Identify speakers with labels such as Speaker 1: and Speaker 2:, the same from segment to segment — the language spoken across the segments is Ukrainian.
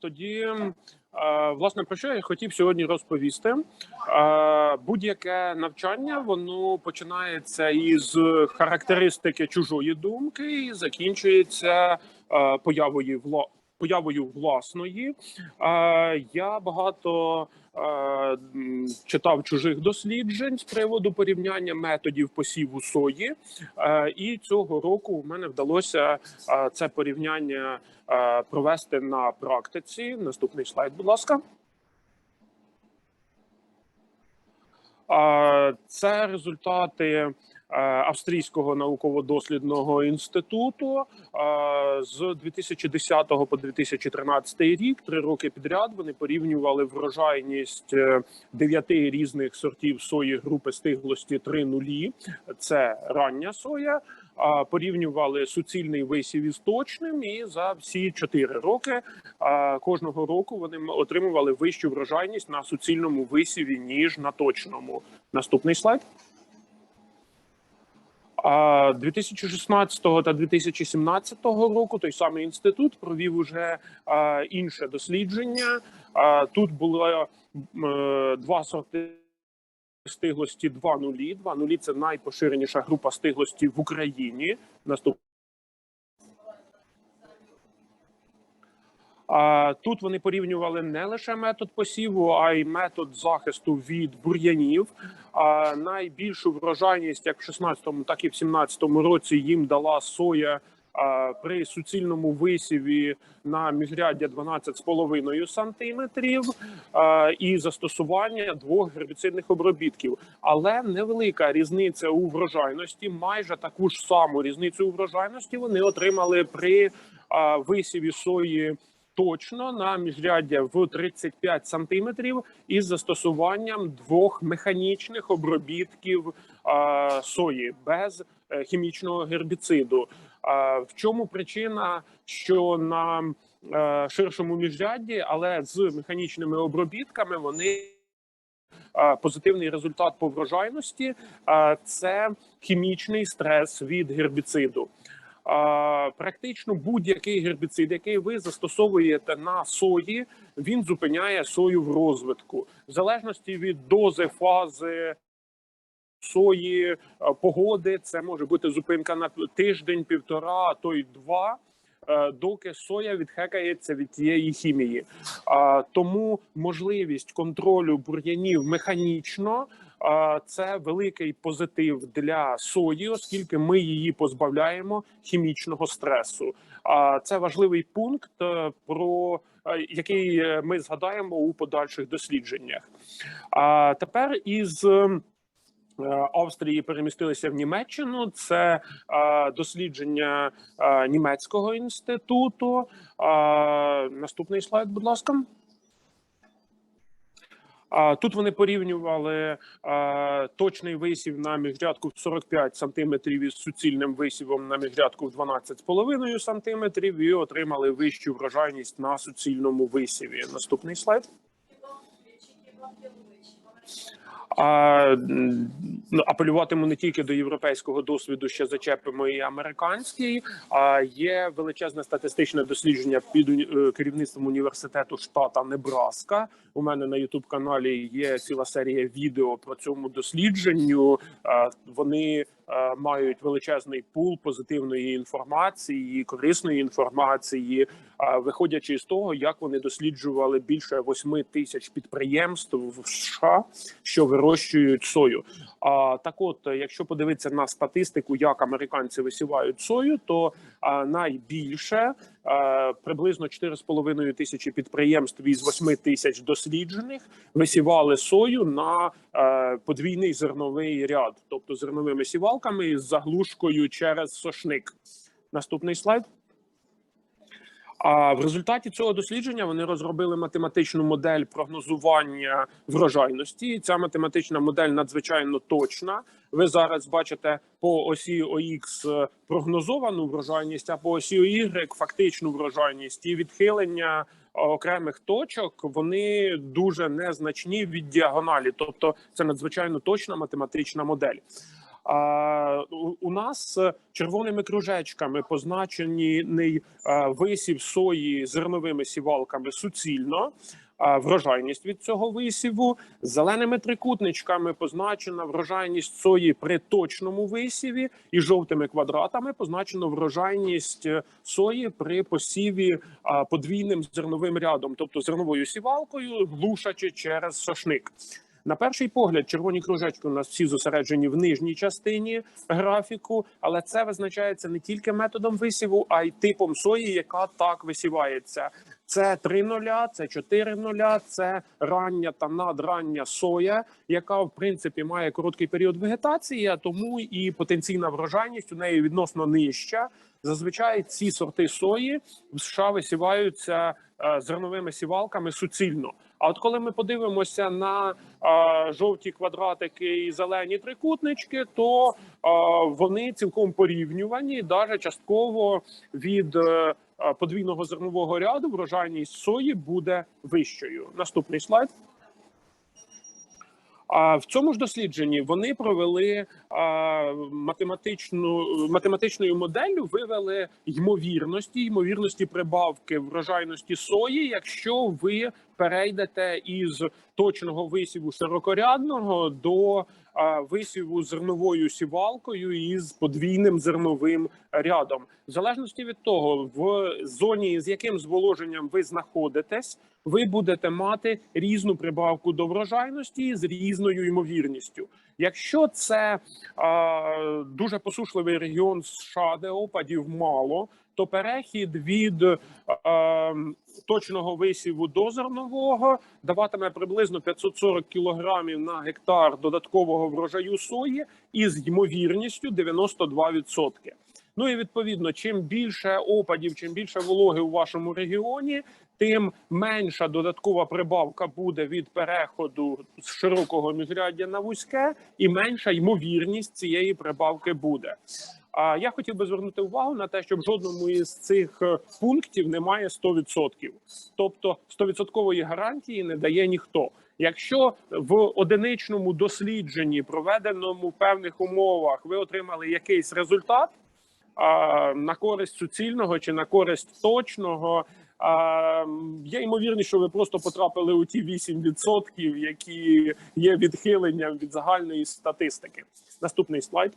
Speaker 1: Тоді, власне, про що я хотів сьогодні розповісти. Будь-яке навчання воно починається із характеристики чужої думки і закінчується появою. Появою власної. Я багато читав чужих досліджень з приводу порівняння методів посіву сої. І цього року у мене вдалося це порівняння провести на практиці. Наступний слайд, будь ласка. Це результати Австрійського науково-дослідного інституту Е, з 2010 по 2013 рік. Три роки підряд вони порівнювали врожайність е, дев'яти різних сортів сої групи стиглості 3.0. Це рання соя. Порівнювали суцільний висів із точним, і за всі чотири роки кожного року вони отримували вищу врожайність на суцільному висіві ніж на точному. Наступний слайд. А 2016 та 2017 року той самий інститут провів уже інше дослідження. Тут було е, два сорти стиглості 2.0. 2.0 – це найпоширеніша група стиглості в Україні. Наступ... Тут вони порівнювали не лише метод посіву, а й метод захисту від бур'янів. Найбільшу врожайність, як в 16-му, так і в 17-му році, їм дала соя при суцільному висіві на міжряддя 12,5 сантиметрів і застосування двох гербіцидних обробітків. Але невелика різниця у врожайності, майже таку ж саму різницю у врожайності вони отримали при висіві сої точно на міжряддя в 35 сантиметрів із застосуванням двох механічних обробітків сої без е, хімічного гербіциду. В чому причина, що на е, ширшому міжрядді, але з механічними обробітками вони позитивний результат по врожайності це хімічний стрес від гербіциду. Практично будь-який гербіцид, який ви застосовуєте на сої, він зупиняє сою в розвитку, в залежності від дози, фази сої, погоди. Це може бути зупинка на тиждень, півтора, а то й два. е, Доки соя відхекається від тієї хімії, тому можливість контролю бур'янів механічно це великий позитив для сої, оскільки ми її позбавляємо хімічного стресу. А це важливий пункт, е, про е, який е, ми згадаємо у подальших дослідженнях. А тепер із Австрії перемістилися в Німеччину. Це е, дослідження е, німецького інституту. Е, наступний слайд, будь ласка. А тут вони порівнювали точний висів на міжрядку в 45 сантиметрів із суцільним висівом на міжрядку в 12,5 сантиметрів і отримали вищу врожайність на суцільному висіві. Наступний слайд. А, апелюватиму не тільки до європейського досвіду, ще зачепимо і американський. А є величезне статистичне дослідження під е, керівництвом університету штата Небраска. У мене на Ютуб каналі є ціла серія відео про цьому дослідженню. Вони мають величезний пул позитивної інформації, корисної інформації, виходячи з того, як вони досліджували більше 8 тисяч підприємств в США, що вирощують сою. А так, от, якщо подивитися на статистику, як американці висівають сою, то найбільше а, приблизно 4,5 тисячі підприємств із 8 тисяч досліджених висівали сою на е, подвійний зерновий ряд, тобто зерновими сівалками із заглушкою через сошник. Наступний слайд. А в результаті цього дослідження вони розробили математичну модель прогнозування врожайності. Ця математична модель надзвичайно точна. Ви зараз бачите по осі ОХ прогнозовану врожайність, а по осі Y фактичну врожайність і відхилення окремих точок вони дуже незначні від діагоналі, тобто це надзвичайно точна математична модель. У- нас е, червоними кружечками позначений е, висів сої зерновими сівалками суцільно. Врожайність від цього висіву зеленими трикутничками позначена врожайність сої при точному висіві, і жовтими квадратами позначено врожайність е, сої при посіві подвійним зерновим рядом, тобто зерновою сівалкою, глушачи через сошник. На перший погляд, червоні кружечки у нас всі зосереджені в нижній частині графіку, але це визначається не тільки методом висіву, а й типом сої, яка так висівається. Це 3 нуля, це 4 нуля, це рання та надрання соя, яка в принципі має короткий період вегетації, а тому і потенційна врожайність у неї відносно нижча. Зазвичай ці сорти сої в США висіваються е, зерновими сівалками суцільно. А от коли ми подивимося на е, жовті квадратики і зелені трикутнички, то е, вони цілком порівнювані, навіть частково від е, подвійного зернового ряду врожайність сої буде вищою. Наступний слайд. А в цьому ж дослідженні вони провели а, математичну математичною моделлю, вивели ймовірності, ймовірності прибавки врожайності сої, якщо ви перейдете із точного висіву широкорядного до висіву зерновою сівалкою із подвійним зерновим рядом, в залежності від того, в зоні з яким зволоженням ви знаходитесь, ви будете мати різну прибавку до врожайності з різною ймовірністю. Якщо це а, дуже посушливий регіон США, де опадів мало, то перехід від а, точного висіву до зернового даватиме приблизно 540 кілограмів на гектар додаткового врожаю сої із ймовірністю 92%. Ну і відповідно, чим більше опадів, чим більше вологи у вашому регіоні, тим менша додаткова прибавка буде від переходу з широкого міжряддя на вузьке, і менша ймовірність цієї прибавки буде. А я хотів би звернути увагу на те, що в жодному із цих е, пунктів немає 100%. Тобто 100% гарантії не дає ніхто. Якщо в одиничному дослідженні, проведеному в певних умовах, ви отримали якийсь результат а, на користь суцільного чи на користь точного. А, є ймовірність, що ви просто потрапили у ті 8%, які є відхиленням від загальної статистики. Наступний слайд.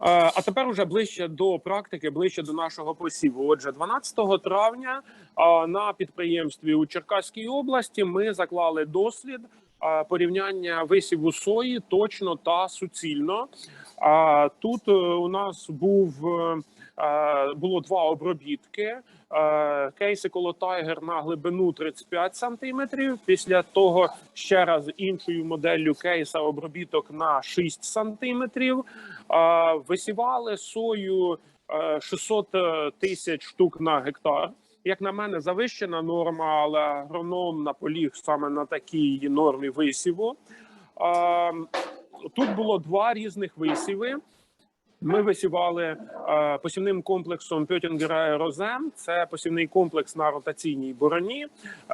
Speaker 1: Е, А тепер уже ближче до практики, ближче до нашого посіву. Отже, 12 травня е, на підприємстві у Черкаській області ми заклали дослід е, порівняння висіву сої точно та суцільно. Тут у нас був було два обробітки. Е, Кейси коло Тайгер на глибину 35 сантиметрів. Після того ще раз іншою моделлю кейса обробіток на 6 сантиметрів. Е, Висівали сою е, 600 тисяч штук на гектар. Як на мене, завищена норма, але агроном наполіг саме на такій нормі висіву. Е, Тут було два різних висіви. Ми висівали посівним комплексом Пьотінгера Розем. Це посівний комплекс на ротаційній бороні.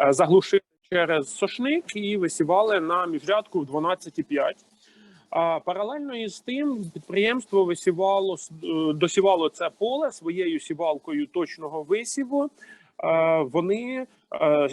Speaker 1: Заглушили через сошник і висівали на міжрядку в 12,5. А паралельно із тим підприємство висівало е, досівало це поле своєю сівалкою точного висіву. Вони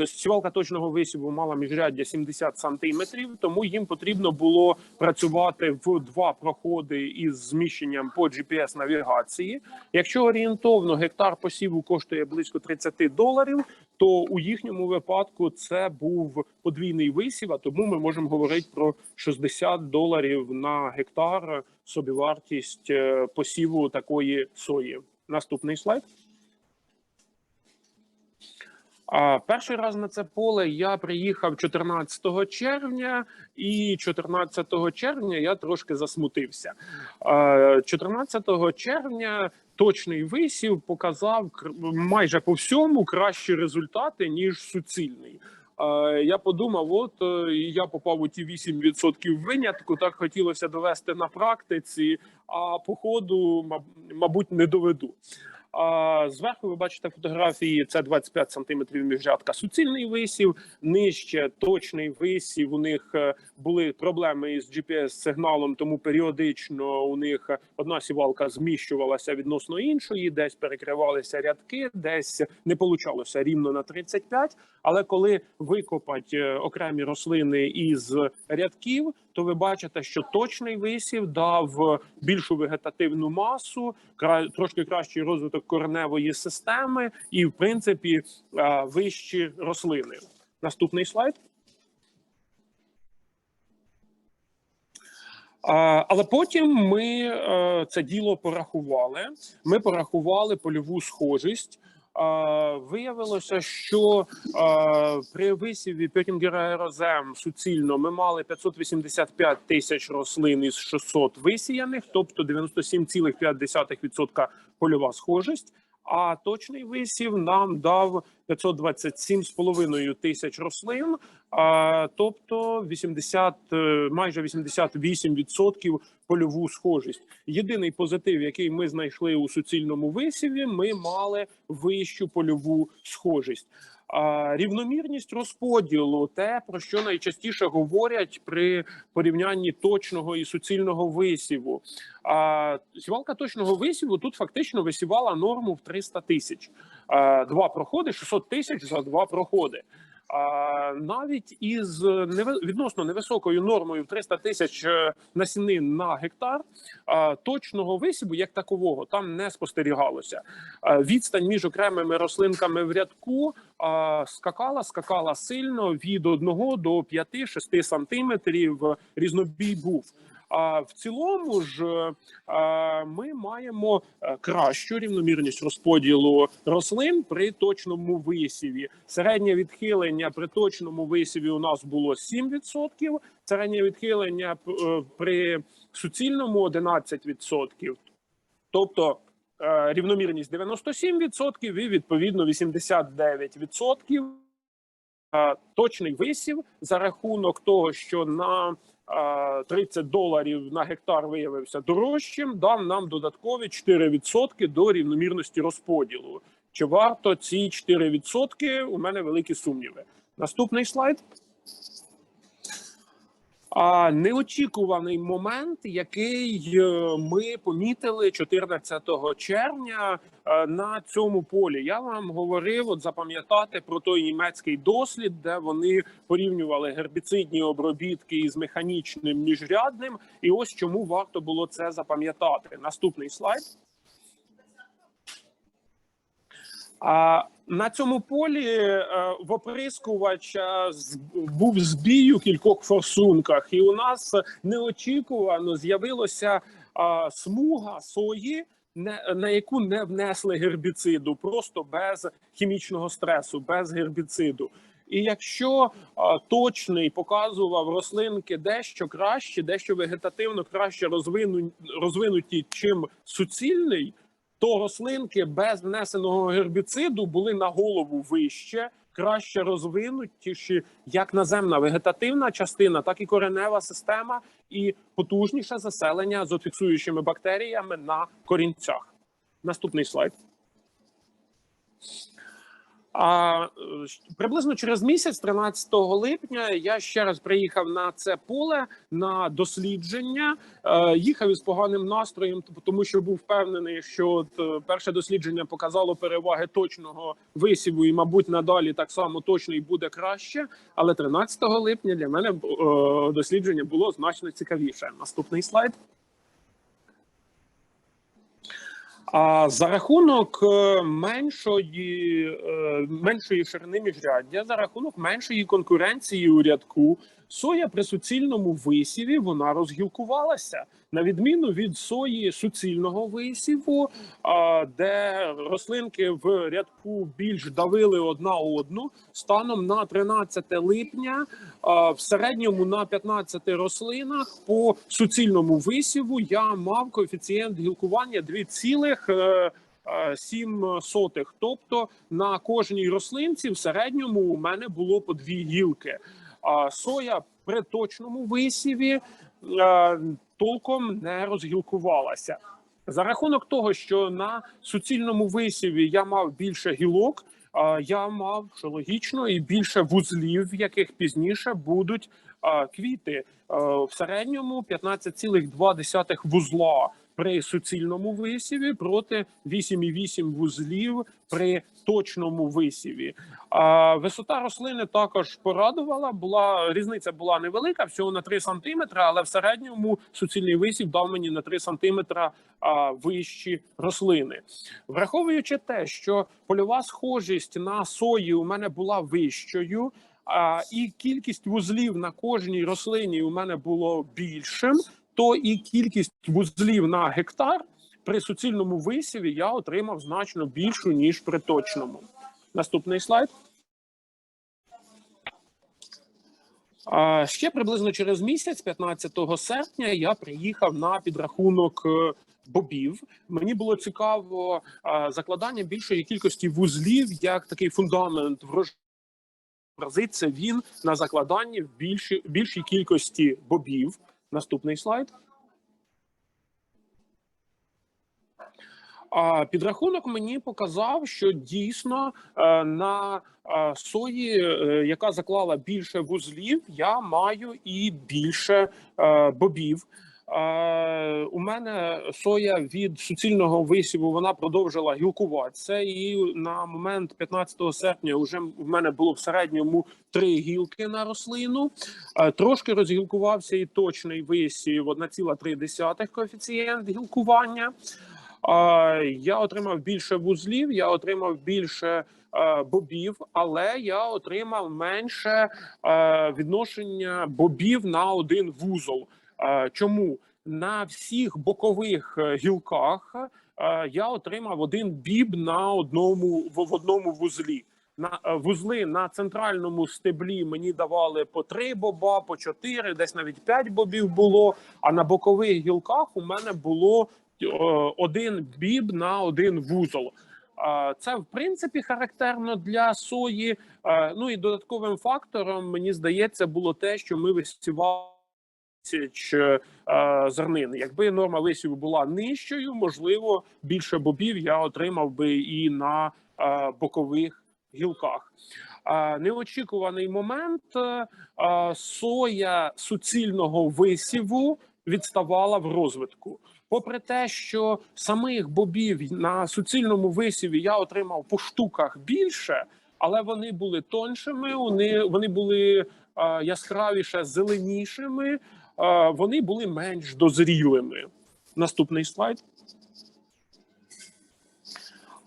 Speaker 1: сівалка точного висіву мала міжряддя 70 сантиметрів, тому їм потрібно було працювати в два проходи із зміщенням по GPS навігації. Якщо орієнтовно гектар посіву коштує близько 30 доларів, то у їхньому випадку це був подвійний висів. А тому ми можемо говорити про 60 доларів на гектар собівартість е, посіву такої сої. Наступний слайд. А перший раз на це поле я приїхав 14 червня, і 14 червня я трошки засмутився. Е, 14 червня точний висів показав майже по всьому кращі результати ніж суцільний. Я подумав, от е, я попав у ті 8% винятку. Так хотілося довести на практиці, а по ходу, мабуть, не доведу. А зверху ви бачите фотографії. Це 25 сантиметрів міжрядка. Суцільний висів, нижче точний висів. У них е, були проблеми із gps сигналом, тому періодично у них одна сівалка зміщувалася відносно іншої, десь перекривалися рядки, десь не получалося рівно на 35. Але коли викопать е, окремі рослини із рядків, то ви бачите, що точний висів дав більшу вегетативну масу, трошки кращий розвиток кореневої системи, і в принципі вищі рослини. Наступний слайд. Але потім ми е, це діло порахували. Ми порахували польову схожість. Виявилося, що при висіві Пьотінгера Ерозем суцільно ми мали 585 тисяч рослин із 600 висіяних, тобто 97,5% польова схожість. А точний висів нам дав 527,5 тисяч рослин, а, тобто 80, е, майже 88% польову схожість. Єдиний позитив, який ми знайшли у суцільному висіві, ми мали вищу польову схожість. Рівномірність розподілу, те про що найчастіше говорять при порівнянні точного і суцільного висіву. А сівалка точного висіву тут фактично висівала норму в 300 тисяч. Два проходи 600 тисяч за два проходи. Навіть із відносно невисокою нормою в 300 тисяч е, насінин на гектар точного висіву як такового там не спостерігалося. Відстань між окремими рослинками в рядку скакала, скакала сильно від 1 до 5-6 сантиметрів. Різнобій був. А в цілому ж е, ми маємо е, кращу рівномірність розподілу рослин при точному висіві. Середнє відхилення при точному висіві у нас було 7%, середнє відхилення е, при суцільному 11%. Тобто рівномірність 97% і відповідно 89%. Точний висів за рахунок того, що на е, 30 доларів на гектар виявився дорожчим, дав нам додаткові 4% до рівномірності розподілу. Чи варто ці 4%? У мене великі сумніви. Наступний слайд. А неочікуваний момент, який е, ми помітили 14 червня е, на цьому полі. Я вам говорив, от запам'ятати про той німецький дослід, де вони порівнювали гербіцидні обробітки із механічним міжрядним. І ось чому варто було це запам'ятати. Наступний слайд. А на цьому полі е, в оприскувача з- був збій у кількох форсунках, і у нас неочікувано з'явилася смуга сої, на яку не внесли гербіциду, просто без хімічного стресу, без гербіциду. І якщо а, точний показував рослинки дещо краще, дещо вегетативно краще розвину, розвинуті, чим суцільний, то рослинки без внесеного гербіциду були на голову вище, краще розвинутіші як наземна вегетативна частина, так і коренева система, і потужніше заселення з отфіксуючими бактеріями на корінцях. Наступний слайд. А е, приблизно через місяць, 13 липня, я ще раз приїхав на це поле на дослідження. Е, їхав із поганим настроєм, тому що був впевнений, що от, е, перше дослідження показало переваги точного висіву, і, мабуть, надалі так само точно і буде краще. Але 13 липня для мене дослідження було значно цікавіше. Наступний слайд. А за рахунок е, меншої, е, меншої ширини міжряддя, за рахунок меншої конкуренції у рядку, соя при суцільному висіві вона розгілкувалася на відміну від сої суцільного висіву, де рослинки в рядку більш давили одна одну. Станом на 13 липня в середньому на 15 рослинах по суцільному висіву я мав коефіцієнт гілкування 2,7 сотих. Тобто на кожній рослинці в середньому у мене було по дві гілки. Соя при точному висіві е, толком не розгілкувалася. За рахунок того, що на суцільному висіві я мав більше гілок, я мав що логічно і більше вузлів, в яких пізніше будуть квіти. В середньому 15,2 вузла при суцільному висіві проти 8,8 вузлів при точному висіві. А висота рослини також порадувала. Була різниця була невелика, всього на 3 сантиметри, але в середньому суцільний висів дав мені на 3 сантиметра а, вищі рослини. Враховуючи те, що польова схожість на сої у мене була вищою. А, і кількість вузлів на кожній рослині у мене було більшим, то і кількість вузлів на гектар при суцільному висіві я отримав значно більшу ніж при точному. Наступний слайд. Ще приблизно через місяць, 15 серпня, я приїхав на підрахунок е, бобів. Мені було цікаво закладання більшої кількості вузлів як такий фундамент врожаю. Він на закладанні в більшій, більшій кількості бобів. Наступний слайд. Підрахунок мені показав, що дійсно е, на е, сої, е, яка заклала більше вузлів, я маю і більше бобів. У мене соя від суцільного висіву вона продовжила гілкуватися, і на момент 15 серпня вже в мене було в середньому три гілки на рослину. Трошки розгілкувався і точний висів 1,3 коефіцієнт гілкування. Я отримав більше вузлів, я отримав більше бобів, але я отримав менше відношення бобів на один вузол. Чому на всіх бокових е, гілках е, я отримав один біб на одному в одному вузлі. На е, вузли на центральному стеблі мені давали по три боба, по чотири, десь навіть п'ять бобів було. А на бокових гілках у мене було один біб на один вузол. Це в принципі характерно для сої. Ну і додатковим фактором мені здається було те, що ми висівали тисяч зернин. Якби норма висіву була нижчою, можливо, більше бобів я отримав би і на бокових гілках. Неочікуваний момент е, соя суцільного висіву відставала в розвитку. Попри те, що самих бобів на суцільному висіві я отримав по штуках більше, але вони були тоншими, вони, вони були яскравіше зеленішими, вони були менш дозрілими. Наступний слайд.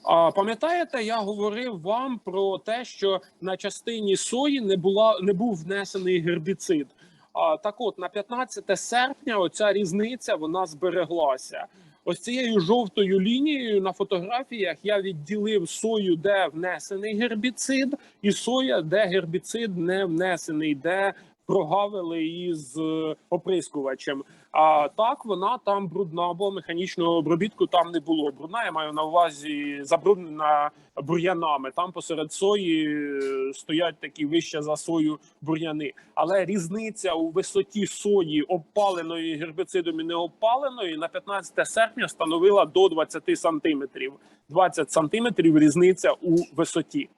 Speaker 1: А пам'ятаєте, я говорив вам про те, що на частині сої не була не був внесений гербіцид. А так, от на 15 серпня, оця різниця вона збереглася. Ось цією жовтою лінією на фотографіях я відділив сою, де внесений гербіцид, і соя, де гербіцид не внесений, де прогавили із е, оприскувачем. А так вона там брудна, бо механічного обробітку там не було. Брудна я маю на увазі забруднена бур'янами. Там посеред сої е, стоять такі вище за сою бур'яни. Але різниця у висоті сої, обпаленої гербіцидом і необпаленої, на 15 серпня становила до 20 сантиметрів. 20 сантиметрів різниця у висоті.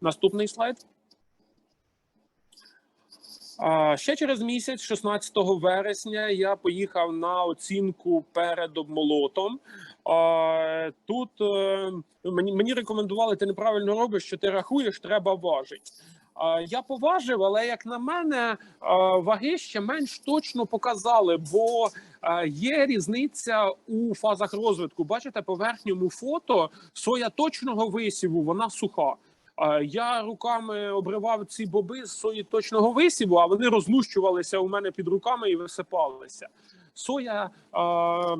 Speaker 1: Наступний слайд. Ще через місяць, 16 вересня, я поїхав на оцінку перед обмолотом. Тут е, мені рекомендували, ти неправильно робиш, що ти рахуєш, треба важити. Я поважив, але як на мене, ваги ще менш точно показали, бо є різниця у фазах розвитку. Бачите, по верхньому фото соя точного висіву, вона суха. А, Я руками обривав ці боби з сої точного висіву, а вони розлущувалися у мене під руками і висипалися. Соя а,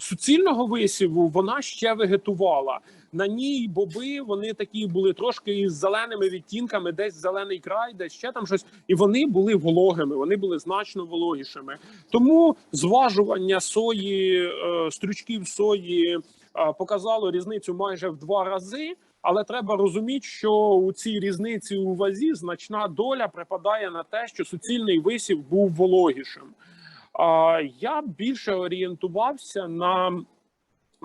Speaker 1: суцільного висіву вона ще вегетувала. На ній боби вони такі були трошки із зеленими відтінками, десь зелений край, десь ще там щось, і вони були вологими, вони були значно вологішими. Тому зважування сої, е, стрючків сої е, показало різницю майже в два рази. Але треба розуміти, що у цій різниці у вазі значна доля припадає на те, що суцільний висів був вологішим. Я більше орієнтувався на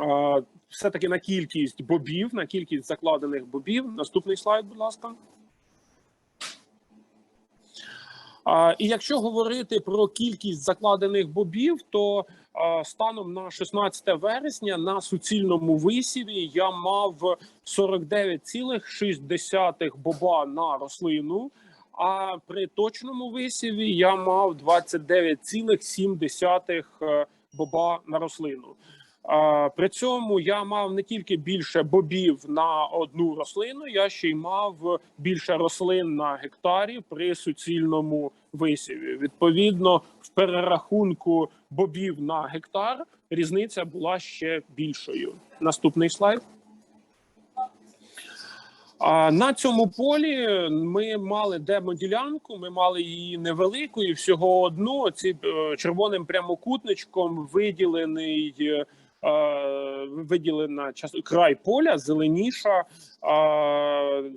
Speaker 1: е, все-таки на кількість бобів, на кількість закладених бобів. Наступний слайд, будь ласка. А, І якщо говорити про кількість закладених бобів, то станом на 16 вересня на суцільному висіві я мав 49,6 боба на рослину. А при точному висіві я мав 29,7 е, боба на рослину. При цьому я мав не тільки більше бобів на одну рослину, я ще й мав більше рослин на гектарі при суцільному висіві. Відповідно, в перерахунку бобів на гектар різниця була ще більшою. Наступний слайд. На цьому полі ми мали демоділянку, ми мали її невеликою, всього одну. Ці е, червоним прямокутничком виділений е, виділена час край поля, зеленіша.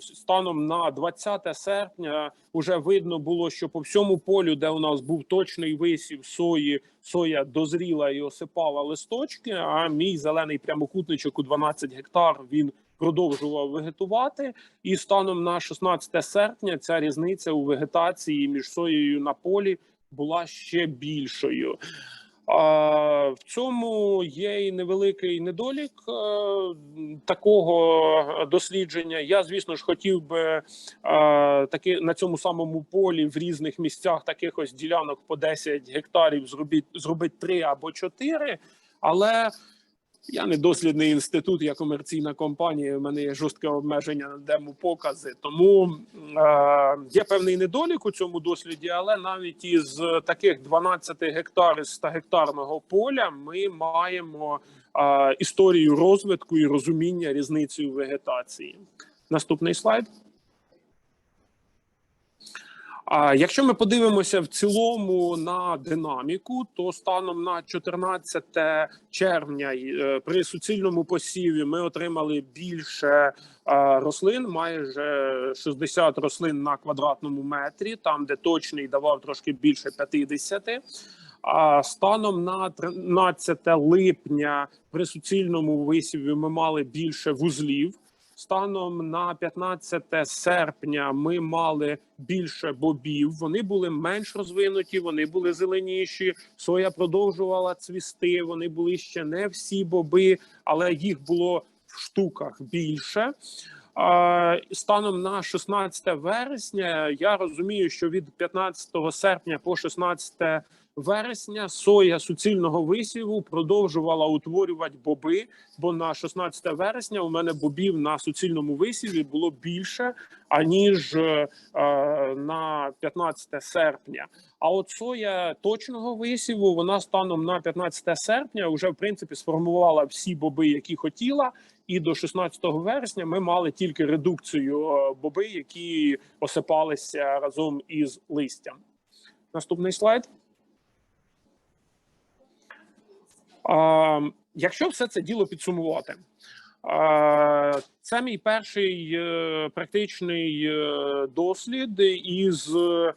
Speaker 1: Станом на 20 серпня вже видно було, що по всьому полю, де у нас був точний висів сої, соя дозріла і осипала листочки. А мій зелений прямокутничок у 12 гектар він продовжував вегетувати, і станом на 16 серпня ця різниця у вегетації між соєю на полі була ще більшою. А, в цьому є і невеликий недолік е, такого дослідження. Я, звісно ж, хотів би е, таки на цьому самому полі в різних місцях таких ось ділянок по 10 гектарів зробити зробити 3 або 4, але я не дослідний інститут, я комерційна компанія. У мене є жорстке обмеження на демопокази. Тому е, є певний недолік у цьому досліді, але навіть із таких 12 гектарів 100 гектарного поля ми маємо е, історію розвитку і розуміння різниці у вегетації. Наступний слайд. А якщо ми подивимося в цілому на динаміку, то станом на 14 червня е, при суцільному посіві ми отримали більше е, рослин, майже 60 рослин на квадратному метрі, там де точний давав трошки більше 50. А станом на 13 липня при суцільному висіві ми мали більше вузлів. Станом на 15 серпня ми мали більше бобів. Вони були менш розвинуті, вони були зеленіші. Соя продовжувала цвісти. Вони були ще не всі боби, але їх було в штуках більше. Станом на 16 вересня я розумію, що від 15 серпня по 16 вересня соя суцільного висіву продовжувала утворювати боби. Бо на 16 вересня у мене бобів на суцільному висіві було більше аніж е, на 15 серпня. А от соя точного висіву вона станом на 15 серпня вже в принципі сформувала всі боби, які хотіла. І до 16 вересня ми мали тільки редукцію е, боби, які осипалися разом із листям. Наступний слайд. А, Якщо все це діло підсумувати, це мій перший е, практичний е, дослід із е,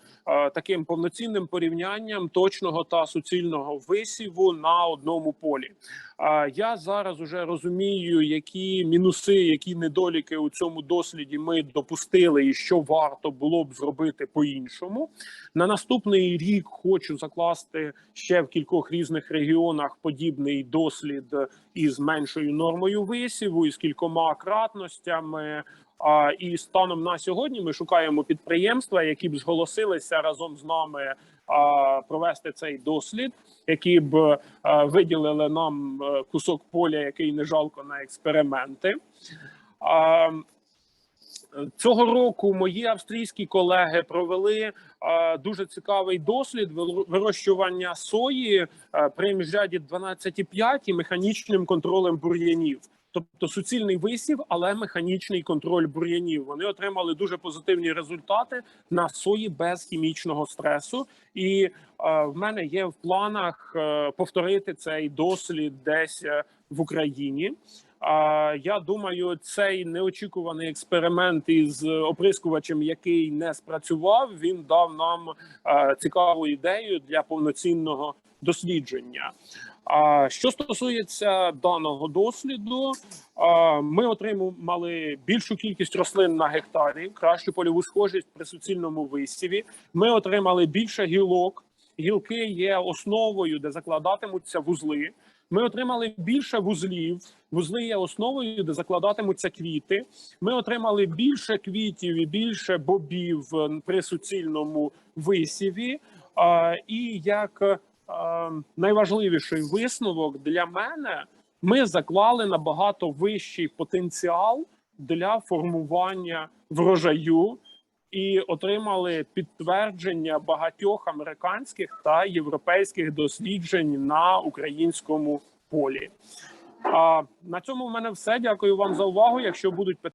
Speaker 1: таким повноцінним порівнянням точного та суцільного висіву на одному полі. Я зараз уже розумію, які мінуси, які недоліки у цьому досліді ми допустили, і що варто було б зробити по-іншому. На наступний рік хочу закласти ще в кількох різних регіонах подібний дослід із меншою нормою висіву, із кількома кратностями. А і станом на сьогодні ми шукаємо підприємства, які б зголосилися разом з нами а, провести цей дослід, які б а, виділили нам е, кусок поля, який не жалко на експерименти. А, Цього року мої австрійські колеги провели а, дуже цікавий дослід вирощування сої а, при міжряді 12,5 і механічним контролем бур'янів тобто суцільний висів, але механічний контроль бур'янів. Вони отримали дуже позитивні результати на сої без хімічного стресу. І е, в мене є в планах е, повторити цей дослід десь е, в Україні. А я думаю, цей неочікуваний експеримент із оприскувачем, який не спрацював, він дав нам цікаву ідею для повноцінного дослідження. А що стосується даного досліду, ми отримали більшу кількість рослин на гектарі, кращу польову схожість при суцільному висіві. Ми отримали більше гілок. Гілки є основою, де закладатимуться вузли. Ми отримали більше вузлів. Вузли є основою, де закладатимуться квіти. Ми отримали більше квітів і більше бобів при суцільному висіві. І як найважливіший висновок для мене, ми заклали набагато вищий потенціал для формування врожаю і отримали підтвердження багатьох американських та європейських досліджень на українському полі. А на цьому в мене все. Дякую вам за увагу. Якщо будуть питання.